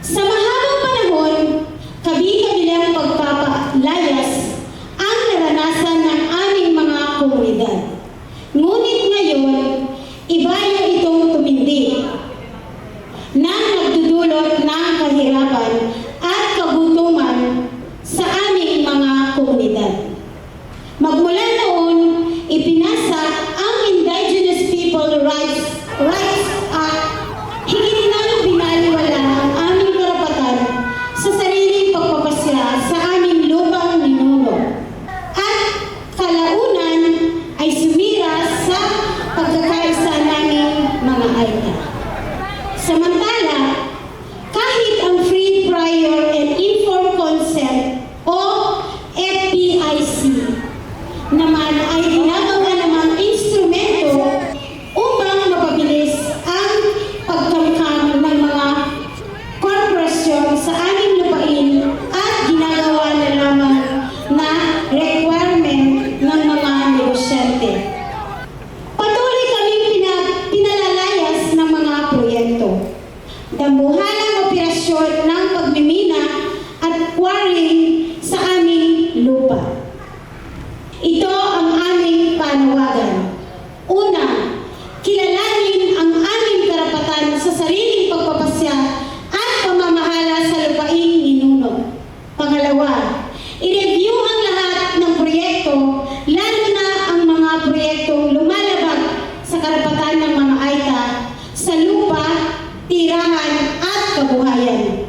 Sa mahabang panahon, kabi-kabilang pagpapalayas ang naranasan ng aming mga komunidad. Ngunit ngayon, iba na itong tumindi na nagdudulot ng kahirapan at kagutuman sa aming mga komunidad. Magmula panawagan. Una, kilalanin ang aming karapatan sa sariling pagpapasya at pamamahala sa lupaing ninuno. Pangalawa, i-review ang lahat ng proyekto, lalo na ang mga proyektong lumalabag sa karapatan ng mga AITA sa lupa, tirahan at kabuhayan.